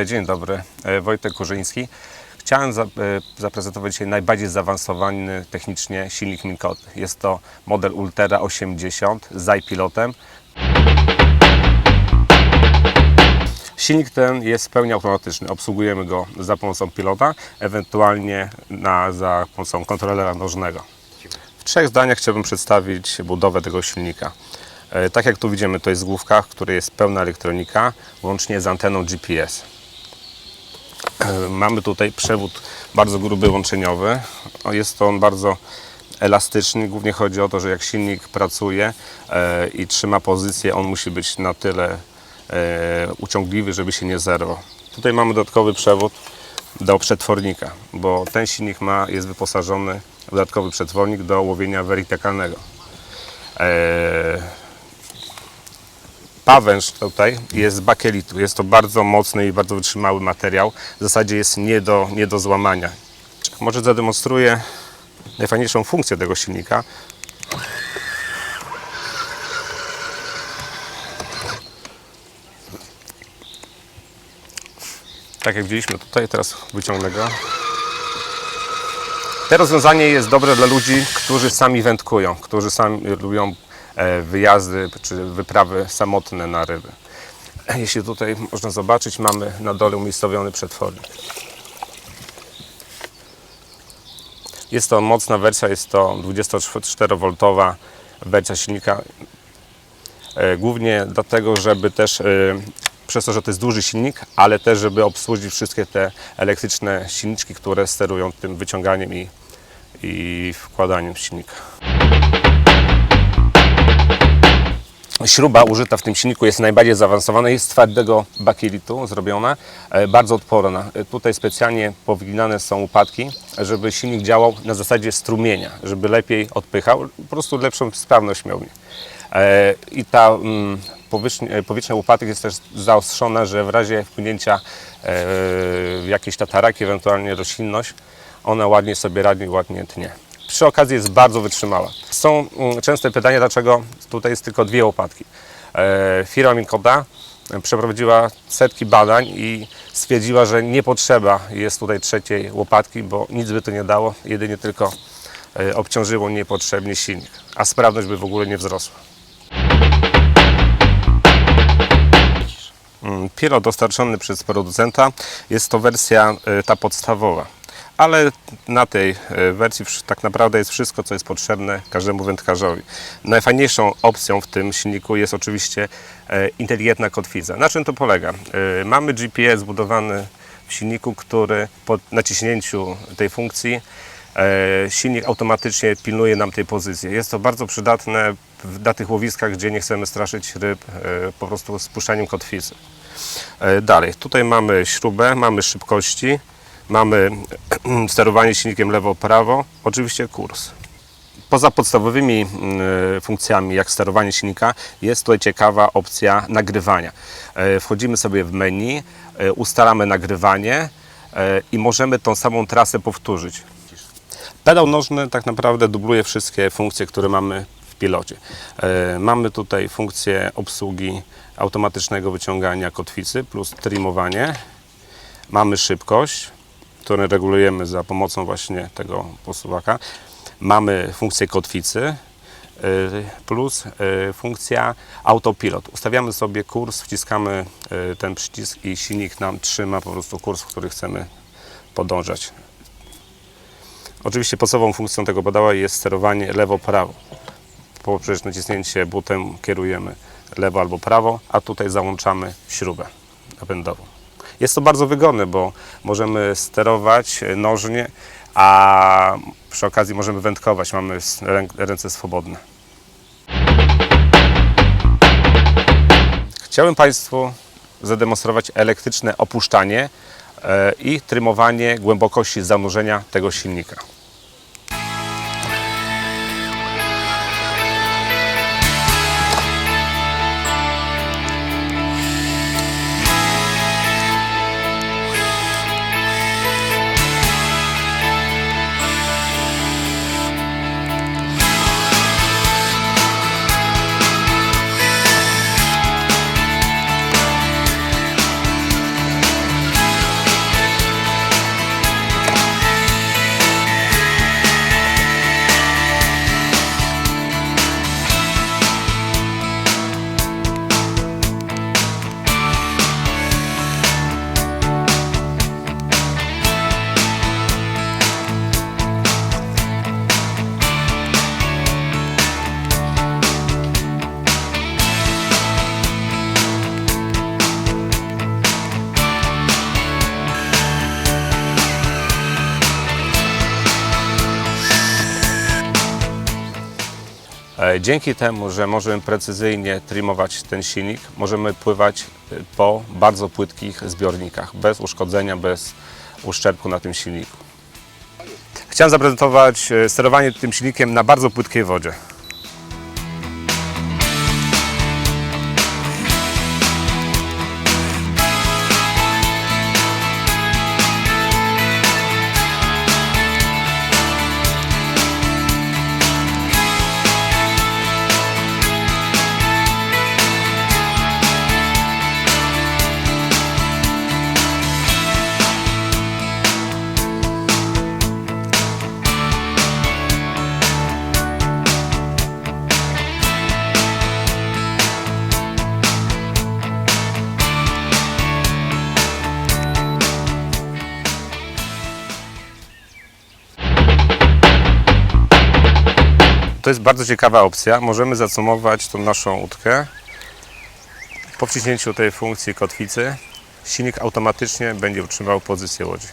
E, Dzień dobry, E, Wojtek Kurzyński. Chciałem e, zaprezentować dzisiaj najbardziej zaawansowany technicznie silnik Minkoty. Jest to model Ultera 80 z iPilotem. Silnik ten jest w pełni automatyczny. Obsługujemy go za pomocą pilota, ewentualnie na, za pomocą kontrolera nożnego. W trzech zdaniach chciałbym przedstawić budowę tego silnika. Tak jak tu widzimy, to jest główka, w której jest pełna elektronika, łącznie z anteną GPS. E, Mamy tutaj przewód bardzo gruby łączeniowy. Jest to on bardzo elastyczny. Głównie chodzi o to, że jak silnik pracuje e, i trzyma pozycję, on musi być na tyle e, uciągliwy, żeby się nie zerwał. Tutaj mamy dodatkowy przewód do przetwornika, bo ten silnik ma, jest wyposażony w dodatkowy przetwornik do łowienia wertykalnego. Pawęż tutaj jest z bakelitu. Jest to bardzo mocny i bardzo wytrzymały materiał. W zasadzie jest nie do, nie do złamania. Może zademonstruję najfajniejszą funkcję tego silnika. Tak jak widzieliśmy tutaj, teraz wyciągnę go. To rozwiązanie jest dobre dla ludzi, którzy sami wędkują, którzy sami lubią wyjazdy czy wyprawy samotne na ryby. Jeśli tutaj można zobaczyć, mamy na dole umiejscowiony przetwornik. Jest to mocna wersja, jest to 24V wersja silnika. E, Głównie dlatego, żeby też e, przez to, że to jest duży silnik, ale też, żeby obsłużyć wszystkie te elektryczne silniczki, które sterują tym wyciąganiem i, i wkładaniem silnika. Śruba użyta w tym silniku jest najbardziej zaawansowana, jest z twardego bakelitu zrobiona, e, bardzo odporna. E, Tutaj specjalnie powginane są upadki, żeby silnik działał na zasadzie strumienia, żeby lepiej odpychał, po prostu lepszą sprawność miał. E, I ta mm, powierzchnia łopatek jest też zaostrzona, że w razie wpłynięcia w jakieś tataraki, ewentualnie roślinność, ona ładnie sobie radzi, ładnie tnie. Przy okazji jest bardzo wytrzymała. Są mm, częste pytania, dlaczego tutaj jest tylko dwie łopatki. E, Firma Mikoda przeprowadziła setki badań i stwierdziła, że nie potrzeba jest tutaj trzeciej łopatki, bo nic by to nie dało, jedynie tylko e, obciążyło niepotrzebnie silnik, a sprawność by w ogóle nie wzrosła. Mm, Pilot dostarczony przez producenta jest to wersja e, ta podstawowa. Ale na tej e, wersji tak naprawdę jest wszystko, co jest potrzebne każdemu wędkarzowi. Najfajniejszą opcją w tym silniku jest oczywiście e, inteligentna kotwica. Na czym to polega? E, Mamy GPS zbudowany w silniku, który po naciśnięciu tej funkcji silnik automatycznie pilnuje nam tej pozycji. Jest to bardzo przydatne na tych łowiskach, gdzie nie chcemy straszyć ryb po prostu spuszczaniem kotwicy. Dalej, tutaj mamy śrubę, mamy szybkości, mamy sterowanie silnikiem lewo-prawo, oczywiście kurs. Poza podstawowymi mm, funkcjami, jak sterowanie silnika, jest tutaj ciekawa opcja nagrywania. E, Wchodzimy sobie w menu, e, ustalamy nagrywanie e, i możemy tą samą trasę powtórzyć. Pedał nożny tak naprawdę dubluje wszystkie funkcje, które mamy w pilocie. E, Mamy tutaj funkcję obsługi automatycznego wyciągania kotwicy plus trimowanie. Mamy szybkość, którą regulujemy za pomocą właśnie tego posuwaka. Mamy funkcję kotwicy e, plus e, funkcja autopilot. Ustawiamy sobie kurs, wciskamy e, ten przycisk i silnik nam trzyma po prostu kurs, w który chcemy podążać. Oczywiście podstawową funkcją tego pedała jest sterowanie lewo-prawo. Poprzez naciśnięcie butem kierujemy lewo albo prawo, a tutaj załączamy śrubę napędową. Jest to bardzo wygodne, bo możemy sterować nożnie, a przy okazji możemy wędkować, mamy ręce swobodne. Chciałem Państwu zademonstrować elektryczne opuszczanie e, i trymowanie głębokości zanurzenia tego silnika. Dzięki temu, że możemy precyzyjnie trimować ten silnik, możemy pływać e, po bardzo płytkich zbiornikach, bez uszkodzenia, bez uszczerbku na tym silniku. Chciałem zaprezentować e, sterowanie tym silnikiem na bardzo płytkiej wodzie. To jest bardzo ciekawa opcja. Możemy zacumować tą naszą łódkę. Po wciśnięciu tej funkcji kotwicy silnik automatycznie będzie utrzymywał pozycję łodzi.